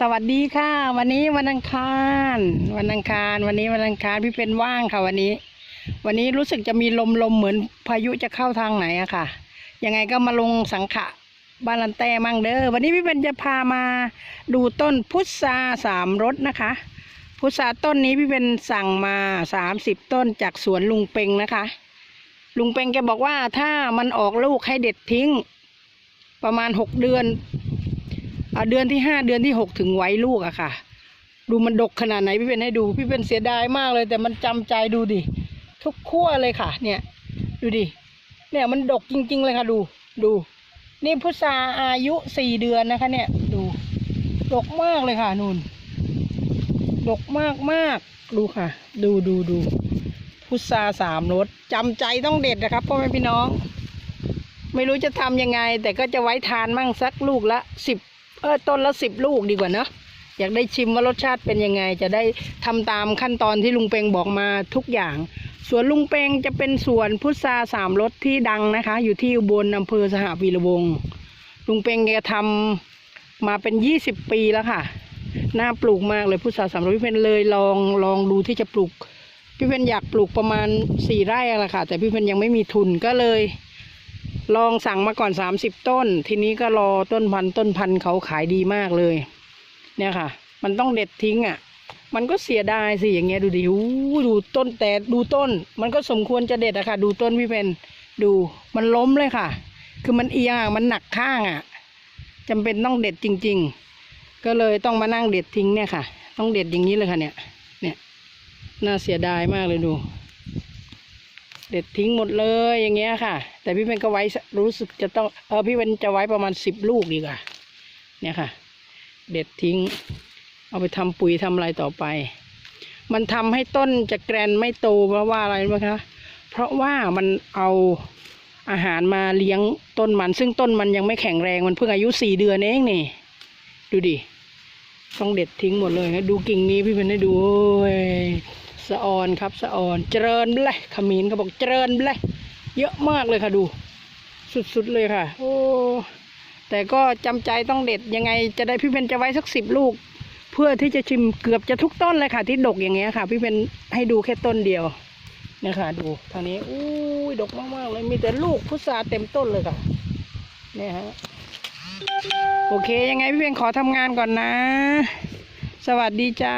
สวัสดีค่ะ วันนี้วันอังคาร วันอังคาร วันนี้วันอังคารพี่เป็นว่างค่ะวันนี้ วันนี้รู้สึกจะมีลมลมเหมือนพายุจะเข้าทางไหนอะค่ะ ยังไงก็มาลงสังขะบ้านลันแต้มั่งเด้อวันนี้พี่เป็นจะพามาดูต้นพุทราสามรสนะคะ พุทราต้นนี้พี่เป็นสั่งมาสามสิบต้นจากสวนลุงเปงนะคะ ลุงเปงแกบอกว่าถ้ามันออกลูกให้เด็ดทิ้ง ประมาณหกเดือน เดือนที่ห้าเดือนที่หกถึงไว้ลูกอะค่ะ ดูมันดกขนาดไหนพี่เป็นให้ดูพี่เป็นเสียดายมากเลย แต่มันจำใจดูดิทุกขั้วเลยค่ะ เนี่ย ดูดิเนี่ยมันดกจริง ๆ เลยค่ะ ดูดู นี่พุทราอายุสี่เดือนนะคะ เนี่ย ดูดกมากเลยค่ะนูนดกมากมากดูค่ะ ดูดูดูพุทราสามรสจำใจต้องเด็ดนะครับพ่อแม่พี่น้อง ไม่รู้จะทำยังไง แต่ก็จะไว้ทานมั่งสักลูกละสิบ เออต้นละสิบลูกดีกว่าเนอะอยากได้ชิมว่ารสชาติเป็นยังไง จะได้ทำตามขั้นตอนที่ลุงเปงบอกมาทุกอย่างสวนลุงเปงจะเป็นสวนพุทราสามรสที่ดังนะคะ อยู่ที่อุบลอำเภอสหวีระวงศ์ลุงเปงแกทำมาเป็นยี่สิบปีแล้วค่ะน่าปลูกมากเลยพุทราสามรสพี่เพนเลยลองลองดูที่จะปลูก พี่เพนอยากปลูกประมาณสี่ไร่อะละค่ะ แต่พี่เพนยังไม่มีทุนก็เลย ลองสั่งมาก่อนสามสิบต้น ทีนี้ก็รอต้นพันต้นพันเขาขายดีมากเลย เนี่ยค่ะ มันต้องเด็ดทิ้งอะ มันก็เสียดายสิอย่างเงี้ยดูดิอู้ดูต้นแต่ดูต้น มันก็สมควรจะเด็ดอะค่ะ ดูต้นพี่เพนดูมันล้มเลยค่ะ คือมันเอียงอะมันหนักข้างอะจำเป็นต้องเด็ดจริง ๆ ก็เลยต้องมานั่งเด็ดทิ้งเนี่ยค่ะ ต้องเด็ดอย่างนี้เลยค่ะเนี่ย เนี่ยน่าเสียดายมากเลยดู เด็ดทิ้งหมดเลยอย่างเงี้ยค่ะ แต่พี่เป็นก็ไว้รู้สึกจะต้องเออพี่เป็นจะไว้ประมาณสิบลูกดีกว่าเนี่ยค่ะ เด็ดทิ้ง เอาไปทำปุ๋ยทำอะไรต่อไป มันทำให้ต้นจะแกรนไม่โตเพราะว่าอะไรไหมคะเพราะว่ามันเอาอาหารมาเลี้ยงต้นมัน ซึ่งต้นมันยังไม่แข็งแรงมันเพิ่งอายุสี่เดือนเองนี่ดูดิต้องเด็ดทิ้งหมดเลยดูกิ่งนี้พี่เป็นให้ดูโอ้ย สะออนครับสะออนเจริญเลยขมิ้นเขาบอกเจริญเลยเยอะมากเลยค่ะดู สุดๆเลยค่ะ โอ้แต่ก็จำใจต้องเด็ดยังไงจะได้พี่เพนจะไว้สักสิบลูก เพื่อที่จะชิมเกือบจะทุกต้นเลยค่ะ ที่ดกอย่างเงี้ยค่ะ พี่เพนให้ดูแค่ต้นเดียวเนี่ยค่ะดูทางนี้อู้ยดกมากๆเลยมีแต่ลูกพุทราเต็มต้นเลยค่ะเนี่ยฮะโอเคยังไงพี่เพนขอทำงานก่อนนะ สวัสดีจ้า